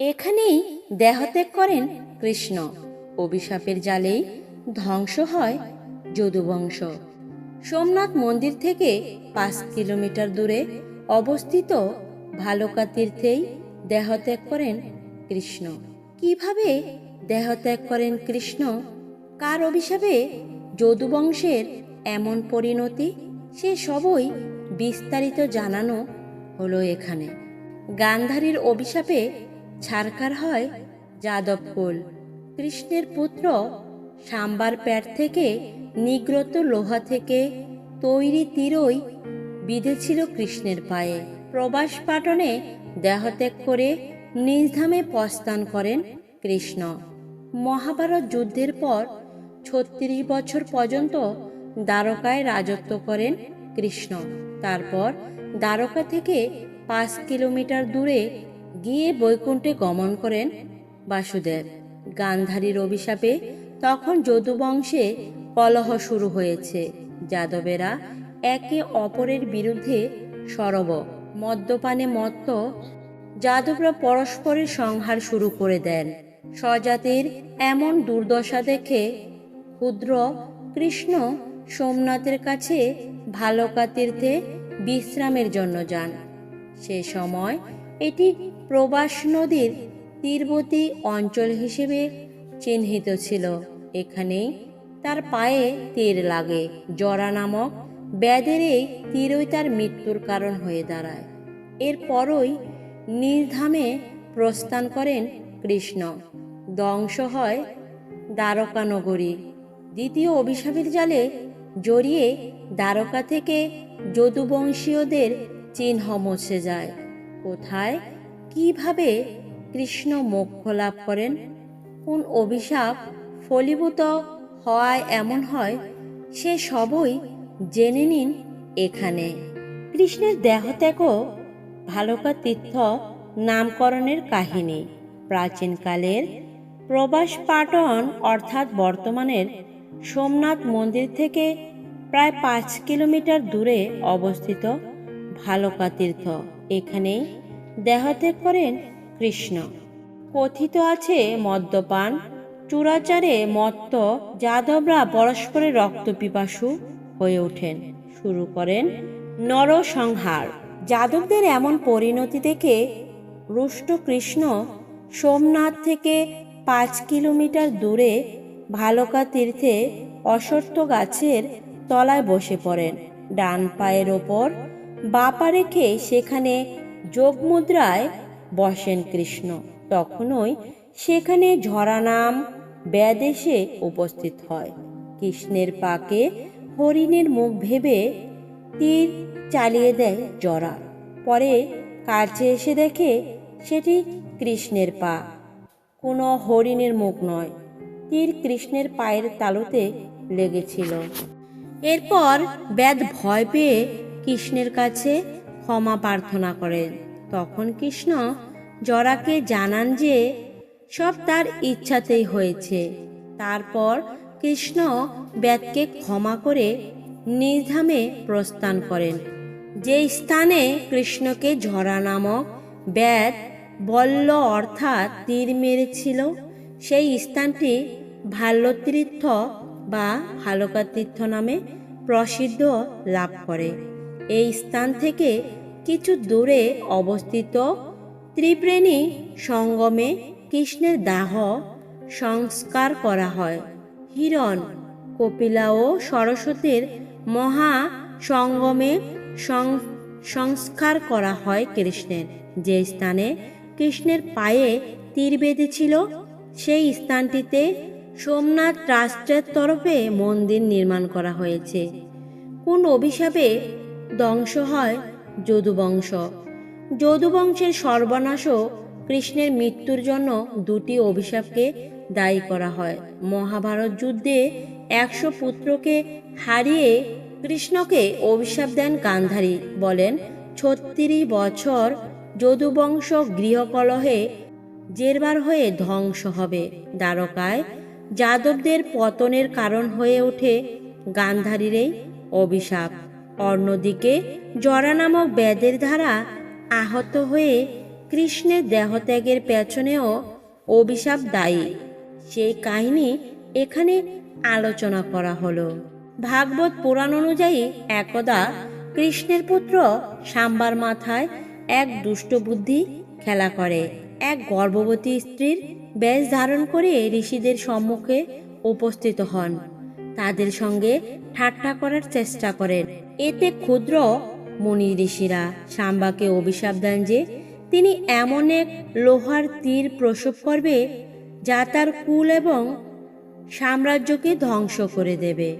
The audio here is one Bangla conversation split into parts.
এখানেই দেহত্যাগ করেন কৃষ্ণ। অভিশাপের জালেই ধ্বংস হয় যদুবংশ। সোমনাথ মন্দির থেকে পাঁচ কিলোমিটার দূরে অবস্থিত ভালুকা তীর্থেই দেহত্যাগ করেন কৃষ্ণ। কীভাবে দেহত্যাগ করেন কৃষ্ণ? কার অভিশাপে যদুবংশের এমন পরিণতি? সে সবই বিস্তারিত জানানো হলো এখানে। গান্ধারীর অভিশাপে ছারকার হয় যাদবকুল। কৃষ্ণের পুত্র সাম্বার প্যাট থেকে নিগ্রত লোহা থেকে তৈরি তীরই বিঁধেছিল কৃষ্ণের পায়ে। প্রবাস পাটনে দেহত্যাগ করে নিজধামে প্রস্থান করেন কৃষ্ণ। মহাভারত যুদ্ধের পর ছত্রিশ বছর পর্যন্ত দ্বারকায় রাজত্ব করেন কৃষ্ণ। তারপর দ্বারকা থেকে পাঁচ কিলোমিটার দূরে গিয়ে বৈকুণ্ঠে গমন করেন বাসুদেব। গান্ধারীর অভিশাপে তখন যদুবংশে কলহ শুরু হয়েছে। যাদবেরা একে অপরের বিরুদ্ধে সরব। মদ্যপানে মত্ত যাদবরা পরস্পরের সংহার শুরু করে দেন। স্বজাতির এমন দুর্দশা দেখে ক্ষুদ্র কৃষ্ণ সোমনাথের কাছে ভালকা তীর্থে বিশ্রামের জন্য যান। সে সময় এটি প্রবাস নদীর তীরবর্তী অঞ্চল হিসেবে চিহ্নিত ছিল। এখানেই তার পায়ে তীর লাগে। জরা নামক ব্যাধের এই তীরই তার মৃত্যুর কারণ হয়ে দাঁড়ায়। এরপরই নির্ধামে প্রস্থান করেন কৃষ্ণ। ধ্বংস হয় দ্বারকা নগরী দ্বিতীয় অভিশাপের জালে জড়িয়ে দ্বারকা থেকে যদুবংশীয়দের চিহ্ন মুছে যায়। কোথায়? কীভাবে কৃষ্ণ মোক্ষ লাভ করেন? কোন অভিশাপ ফলীভূত হওয়ায় এমন হয়? সে সবই জেনে নিন এখানে। কৃষ্ণের দেহত্যাগও ভালুকা তীর্থ নামকরণের কাহিনী। প্রাচীনকালের প্রবাস পাটন অর্থাৎ বর্তমানের সোমনাথ মন্দির থেকে প্রায় পাঁচ কিলোমিটার দূরে অবস্থিত ভালুকা তীর্থ এখানেই দেহত্যাগ করেন কৃষ্ণ। কথিত আছে মদ্যপান, চূড়াচারে মত্ত যাদবরা পরস্পরের রক্ত পিপাসু হয়ে ওঠেন। শুরু করেন নরসংহার। যাদবদের এমন পরিণতি দেখে রুষ্ট কৃষ্ণ সোমনাথ থেকে পাঁচ কিলোমিটার দূরে ভালকা তীর্থে অশ্বত্থ গাছের তলায় বসে পড়েন। ডান পায়ের ওপর বাপা রেখে সেখানে যোগমুদ্রায় বসেন কৃষ্ণ। তখনই সেখানে ঝরা নাম ব্যাদেশে উপস্থিত হয়। কৃষ্ণের পাকে হরিণের মুখ ভেবে তীর চালিয়ে দেয় জরা। পরে কাছে এসে দেখে সেটি কৃষ্ণের পা। কোনো হরিণের মুখ নয়। তীর কৃষ্ণের পায়ের তালুতে লেগেছিল। এরপর ব্যাদ ভয় পেয়ে কৃষ্ণের কাছে ক্ষমা প্রার্থনা করেন। তখন কৃষ্ণ জরাকে জানান যে, সব তার ইচ্ছাতেই হয়েছে। তারপর কৃষ্ণ ব্যাদকে ক্ষমা করে নির্ধামে প্রস্থান করেন। যে স্থানে কৃষ্ণকে ঝরা নামক ব্যাদ বল্ল অর্থাৎ তীর মেরেছিল, সেই স্থানটি ভাল্যতীর্থ বা ভালকা তীর্থ নামে প্রসিদ্ধ লাভ করে। এই স্থান থেকে কিছু দূরে অবস্থিত ত্রিপ্রেণী সঙ্গমে কৃষ্ণের দাহ সংস্কার করা হয়। হিরণ, কপিলা ও সরস্বতীর মহা সঙ্গমে সংস্কার করা হয় কৃষ্ণের। যে স্থানে কৃষ্ণের পায়ে তীর বেঁধেছিল, সেই স্থানটিতে সোমনাথ ট্রাস্টের তরফে মন্দির নির্মাণ করা হয়েছে। কোন অভিশাপে ধ্বংস হয় যদুবংশ। যদুবংশের সর্বনাশও কৃষ্ণের মৃত্যুর জন্য দুটি অভিশাপকে দায়ী করা হয়। মহাভারত যুদ্ধে একশো পুত্রকে হারিয়ে কৃষ্ণকে অভিশাপ দেন গান্ধারী, বলেন, ছত্রিশ বছর যদুবংশ গৃহকলহে জেরবার হয়ে ধ্বংস হবে। দ্বারকায় যাদবদের পতনের কারণ হয়ে ওঠে গান্ধারীর এই অভিশাপ। অন্যদিকে জরা নামক ব্যাধের দ্বারা আহত হয়ে কৃষ্ণের দেহত্যাগের পেছনেও অভিশাপ দায়ী। সেই কাহিনী এখানে আলোচনা করা হলো। ভাগবত পুরাণ অনুযায়ী একদা কৃষ্ণের পুত্র সাম্বার মাথায় এক দুষ্ট বুদ্ধি খেলা করে। এক গর্ভবতী স্ত্রীর বেশ ধারণ করে ঋষিদের সম্মুখে উপস্থিত হন। তাদের সঙ্গে ঠাট্টা করার চেষ্টা করেন। এতে ক্ষুদ্র মুনি ঋষিরা সাম্বাকে অভিশাপ দেন যে তিনি এমন এক লোহার তীর প্রসব করবে যা তার কুল এবং সাম্রাজ্যকে ধ্বংস করে দেবে।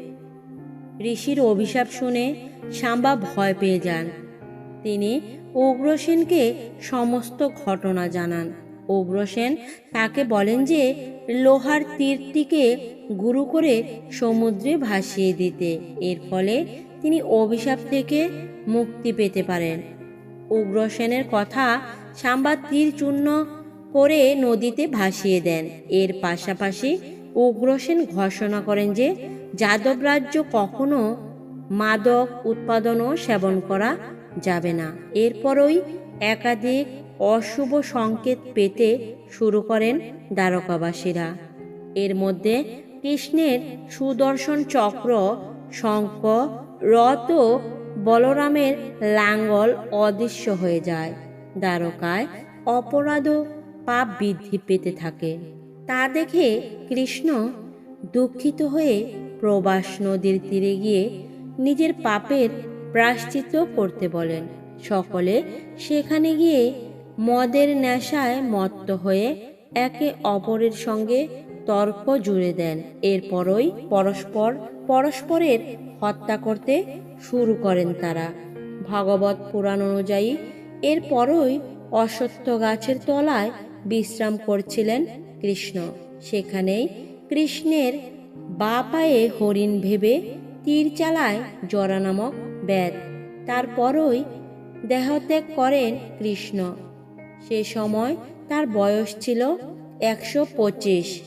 ঋষির অভিশাপ শুনে সাম্বা ভয় পেয়ে যান। তিনি উগ্রসেনকে সমস্ত ঘটনা জানান। উগ্রসেন তাকে বলেন যে, লোহার তীরটিকে গুরু করে সমুদ্রে ভাসিয়ে দিতে। এর ফলে তিনি অভিশাপ থেকে মুক্তি পেতে পারেন। উগ্রসেনের কথা সাম্বা তীর চূর্ণ করে নদীতে ভাসিয়ে দেন। এর পাশাপাশি উগ্রসেন ঘোষণা করেন যে, যাদব রাজ্য কখনো মাদক উৎপাদন ও সেবন করা যাবে না। এরপরই একাধিক অশুভ সংকেত পেতে শুরু করেন দ্বারকাবাসীরা। এর মধ্যে কৃষ্ণের সুদর্শন চক্র, শঙ্খ রত বলরামের লাঙ্গল অদৃশ্য হয়ে যায়। দ্বারকায় অপরাধ পাপ বৃদ্ধি পেতে থাকে। তা দেখে কৃষ্ণ দুঃখিত হয়ে প্রবাস নদীর তীরে গিয়ে নিজের পাপের প্রায়শ্চিত্ত করতে বলেন। সকলে সেখানে গিয়ে মদের নেশায় মত্ত হয়ে একে অপরের সঙ্গে তর্ক জুড়ে দেন। এরপরই পরস্পর পরস্পরের হত্যা করতে শুরু করেন তারা। ভাগবত পুরাণ অনুযায়ী এরপরই অসত্য গাছের তলায় বিশ্রাম করছিলেন কৃষ্ণ। সেখানেই কৃষ্ণের বা পায়ে হরিণ ভেবে তীর চালায় জরা নামক ব্যাধ। তারপরই দেহত্যাগ করেন কৃষ্ণ। সে সময় তার বয়স ছিল একশো পঁচিশ।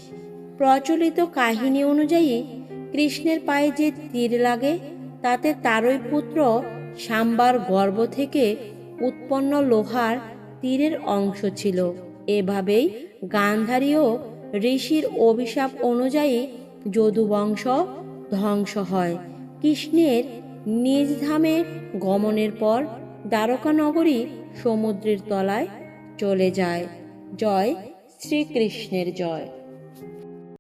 প্রচলিত কাহিনী অনুযায়ী কৃষ্ণের পায়ে যে তীর লাগে, তাতে তারই পুত্র সাম্বার গর্ভ থেকে উৎপন্ন লোহার তীরের অংশ ছিল। এভাবেই গান্ধারী ও ঋষির অভিশাপ অনুযায়ী যদুবংশ ধ্বংস হয়। কৃষ্ণের নিজ ধামে গমনের পর দ্বারকা নগরী সমুদ্রের তলায় চলে যায়। জয় শ্রীকৃষ্ণের জয়।